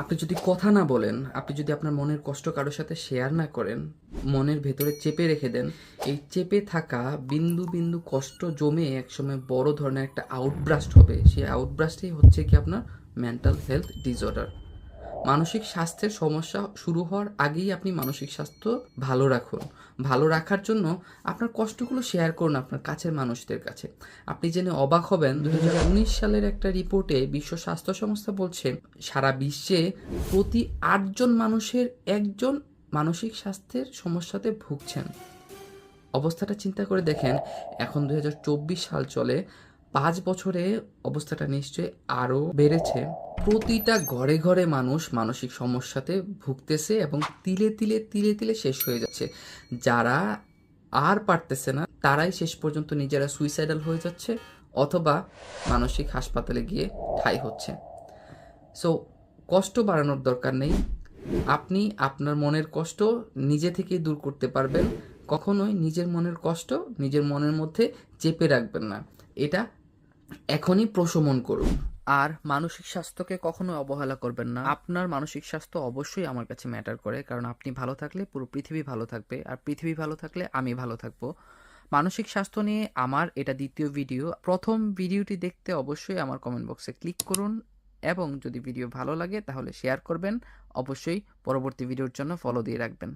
আপনি যদি কথা না বলেন, আপনি যদি আপনার মনের কষ্ট কারোর সাথে শেয়ার না করেন, মনের ভেতরে চেপে রেখে দেন, এই চেপে থাকা বিন্দু বিন্দু কষ্ট জমে একসময় বড় ধরনের একটা আউটব্রাস্ট হবে। সেই আউটব্রাস্টেই হচ্ছে কি আপনার মেন্টাল হেলথ ডিসঅর্ডার মানসিক স্বাস্থ্যের সমস্যা শুরু হওয়ার আগেই আপনি মানসিক স্বাস্থ্য ভালো রাখুন। ভালো রাখার জন্য আপনার কষ্টগুলো শেয়ার করুন আপনার কাছের মানুষদের কাছে। আপনি জেনে অবাক হবেন দু হাজার উনিশ সালের একটা রিপোর্টে বিশ্ব স্বাস্থ্য সংস্থা বলছে, সারা বিশ্বে প্রতি আটজন মানুষের একজন মানসিক স্বাস্থ্যের সমস্যাতে ভুগছেন। অবস্থাটা চিন্তা করে দেখেন, এখন দুই হাজার চব্বিশ সাল চলে, পাঁচ বছরে অবস্থাটা নিশ্চয়ই আরও বেড়েছে। প্রতিটা ঘরে ঘরে মানুষ মানসিক সমস্যাতে ভুগতেছে এবং তিলে তিলে তিলে তিলে শেষ হয়ে যাচ্ছে। যারা আর পারতেছে না, তারাই শেষ পর্যন্ত নিজেরা সুইসাইডাল হয়ে যাচ্ছে অথবা মানসিক হাসপাতালে গিয়ে ঠাই হচ্ছে। সো কষ্ট বাড়ানোর দরকার নেই। আপনি আপনার মনের কষ্ট নিজে থেকেই দূর করতে পারবেন। কখনোই নিজের মনের কষ্ট নিজের মনের মধ্যে চেপে রাখবেন না। এটা এখনই প্রশমন করুন। আর মানসিক স্বাস্থ্যকে কখনো অবহেলা করবেন না। আপনার মানসিক স্বাস্থ্য অবশ্যই আমার কাছে ম্যাটার করে, কারণ আপনি ভালো থাকলে পুরো পৃথিবী ভালো থাকবে, আর পৃথিবী ভালো থাকলে আমি ভালো থাকব। মানসিক স্বাস্থ্য নিয়ে আমার এটা দ্বিতীয় ভিডিও। প্রথম ভিডিওটি দেখতে অবশ্যই আমার কমেন্ট বক্সে ক্লিক করুন, এবং যদি ভিডিও ভালো লাগে তাহলে শেয়ার করবেন। অবশ্যই পরবর্তী ভিডিওর জন্য ফলো দিয়ে রাখবেন।